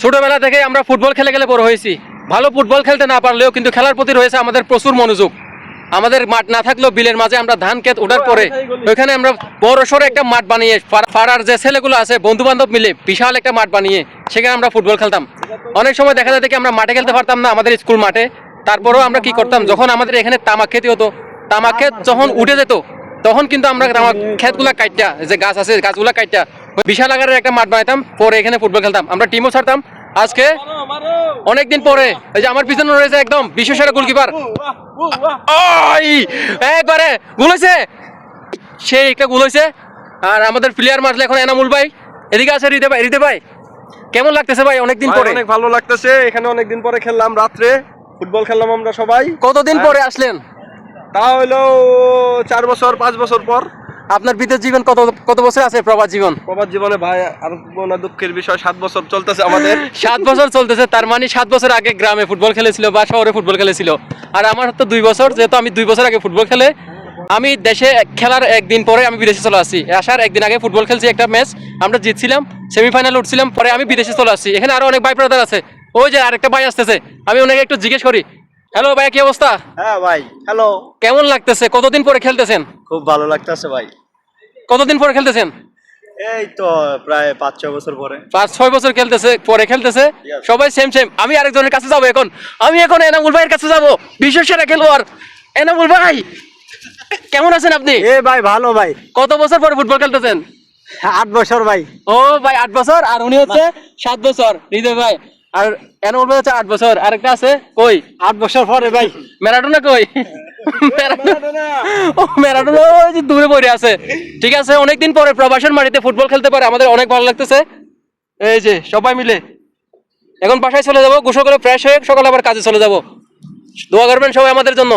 ছোটবেলা থেকে আমরা ফুটবল খেলে খেলে বড় হয়েছি। ভালো ফুটবল খেলতে না পারলেও কিন্তু খেলার প্রতি রয়েছে আমাদের প্রচুর মনোযোগ। আমাদের মাঠ না থাকলেও বিলের মাঝে আমরা ধান ক্ষেত ওঠার পরে ওইখানে আমরা বড় সড়ো একটা মাঠ বানিয়ে পাড়ার যে ছেলেগুলো আছে বন্ধু বান্ধব মিলে বিশাল একটা মাঠ বানিয়ে সেখানে আমরা ফুটবল খেলতাম। অনেক সময় দেখা যায় কি আমরা মাঠে খেলতে পারতাম না আমাদের স্কুল মাঠে। তারপরেও আমরা কি করতাম? যখন আমাদের এখানে তামাক খেতে হতো, তামাক ক্ষেত যখন উঠে যেত, তখন কিন্তু আমরা তামাক ক্ষেতগুলা কাটটা যে গাছ আছে গাছগুলা কাটটা বিশাল আকারের একটা মাঠ বানাইতাম পরে এখানে ফুটবল খেলতাম। আমরা টিমও ছাড়তাম। আজকে অনেকদিন পরে এই যে আমার পিছনে রয়েছে একদম বিশ্বসেরা গোলকিপার একবারে গোল হয়েছে। সেই একটা গোল হয়েছে। আর আমাদের প্লেয়ার মারলে এখন এনামুল ভাই। এদিকে আছে রিতে ভাই রিতে ভাই। কেমন লাগতেছে ভাই অনেকদিন পরে? অনেক ভালো লাগতেছে। এখানে অনেকদিন পরে খেললাম রাত্রে ফুটবল খেললাম আমরা সবাই। কতদিন পরে আসলেন? তা হইল চার বছর পাঁচ বছর পর। আপনার বিদেশ জীবন কত কত বছর আছে প্রবাস জীবন? প্রবাদ জীবনে ভাই আর না দুঃখের বিষয় সাত বছর চলতেছে আমাদের। সাত বছর চলতেছে তার মানে সাত বছর আগে গ্রামে ফুটবল খেলেছিল বা শহরে ফুটবল খেলেছিল। আর আমার তো দুই বছর যেহেতু আমি দুই বছর আগে ফুটবল খেলে আমি দেশে খেলার একদিন পরে আমি বিদেশে চলে আসছি। আসার একদিন আগে ফুটবল খেলছি একটা ম্যাচ আমরা জিতছিলাম সেমিফাইনাল উঠছিলাম পরে আমি বিদেশে চলে আসছি। এখানে আরও অনেক ভাই ব্রাদার আছে। ওই যে আরেকটা ভাই আসতেছে আমি ওনাকে একটু জিজ্ঞেস করি। হ্যালো ভাই কি অবস্থা? হ্যাঁ ভাই হ্যালো কেমন লাগতেছে? কতদিন পরে খেলতেছেন? খুব ভালো লাগতেছে ভাই। কতদিন পরে খেলতেছেন? এই তো প্রায় পাঁচ ছয় বছর পরে। পাঁচ ছয় বছর খেলতেছে পরে খেলতেছে। সবাই সেম সেম আমি আরেকজনের কাছে যাব এখন। আমি এখন এনামুল ভাইয়ের কাছে যাব। বিশ্ব সেরা খেলোয়াড়। এনামুল ভাই কেমন আছেন আপনি? এ ভাই ভালো ভাই। কত বছর পরে ফুটবল খেলতেছেন? আট বছর ভাই। ও ভাই আট বছর। আর উনি হচ্ছে সাত বছর। হৃদয় ভাই আর ভাই হচ্ছে আট বছর। আরেকটা আছে কই? আট বছর পরে ভাই ম্যারাডোনা কই? ও ম্যারাডোনা ওই যে দূরে পড়ে আছে। ঠিক আছে অনেকদিন পরে প্রবাসের মাটিতে ফুটবল খেলতে পারে আমাদের অনেক ভালো লাগতেছে। এই যে সবাই মিলে। এখন বাসায় চলে যাব গোসল করে ফ্রেশ হয়ে সকালে আবার কাজে চলে যাব। দোয়া করবেন সবাই আমাদের জন্য।